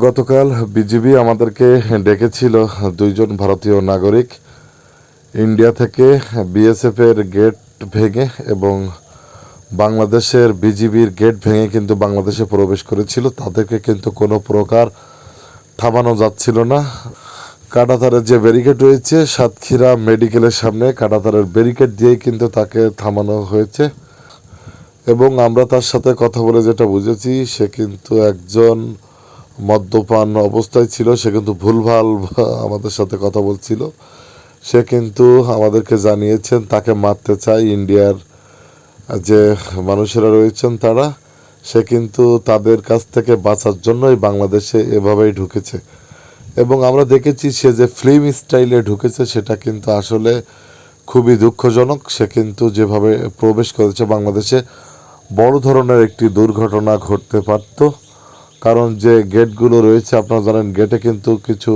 গতকাল বিজিবি আমাদেরকে ডেকেছিল দুইজন ভারতীয় নাগরিক। ইন্ডিয়া থেকে বিএসএফ এর গেট ভেঙে এবং বাংলাদেশের বিজিবির গেট ভেঙে কিন্তু বাংলাদেশে প্রবেশ করেছিল। তাদেরকে কিন্তু কোনো প্রকার থামানো যাচ্ছিল না। কাটাতারের যে ব্যারিকেড রয়েছে, সাতক্ষীরা মেডিকেলের সামনে কাটাতারের ব্যারিকেড দিয়েই কিন্তু তাকে থামানো হয়েছে। এবং আমরা তার সাথে কথা বলে যেটা বুঝেছি, সে কিন্তু একজন মদ্যপান অবস্থায় ছিল, সে কিন্তু ভুলভাল আমাদের সাথে কথা বলছিল। সে কিন্তু আমাদেরকে জানিয়েছেন, তাকে মারতে চায় ইন্ডিয়ার যে মানুষেরা রয়েছেন তারা, সে কিন্তু তাদের কাছ থেকে বাঁচার জন্যই বাংলাদেশে এভাবেই ঢুকেছে। এবং আমরা দেখেছি সে যে ফিল্ম স্টাইলে ঢুকেছে, সেটা কিন্তু আসলে খুবই দুঃখজনক। সে কিন্তু যেভাবে প্রবেশ করেছে বাংলাদেশে, বড় ধরনের একটি দুর্ঘটনা ঘটতে পারত। কারণ যে গেটগুলো রয়েছে, আপনারা জানেন গেটে কিন্তু কিছু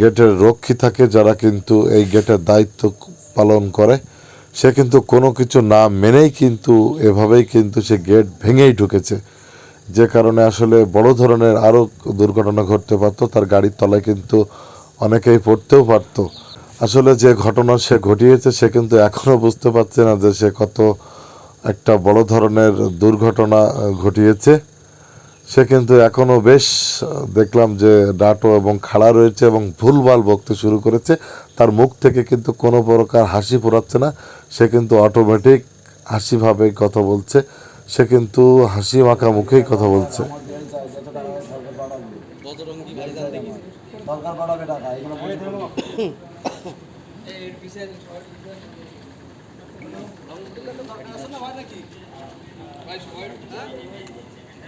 গেটের রক্ষী থাকে যারা কিন্তু এই গেটের দায়িত্ব পালন করে। সে কিন্তু কোনো কিছু না মেনেই কিন্তু এভাবেই কিন্তু সে গেট ভেঙেই ঢুকেছে। যে কারণে আসলে বড় ধরনের আরও দুর্ঘটনা ঘটতে পারতো, তার গাড়ির তলায় কিন্তু অনেকেই পড়তেও পারতো। আসলে যে ঘটনা সে ঘটিয়েছে, সে কিন্তু এখনও বুঝতে পারছে না যে সে কত একটা বড় ধরনের দুর্ঘটনা ঘটিয়েছে। সে কিন্তু এখনও বেশ দেখলাম যে ডাটো এবং খাড়া রয়েছে এবং ভুলভাল বকতে শুরু করেছে তার মুখ থেকে কিন্তু কোনো প্রকার হাসি পড়াচ্ছে না সে কিন্তু অটোমেটিক হাসিভাবেই কথা বলছে সে কিন্তু হাসি মাখা মুখেই কথা বলছে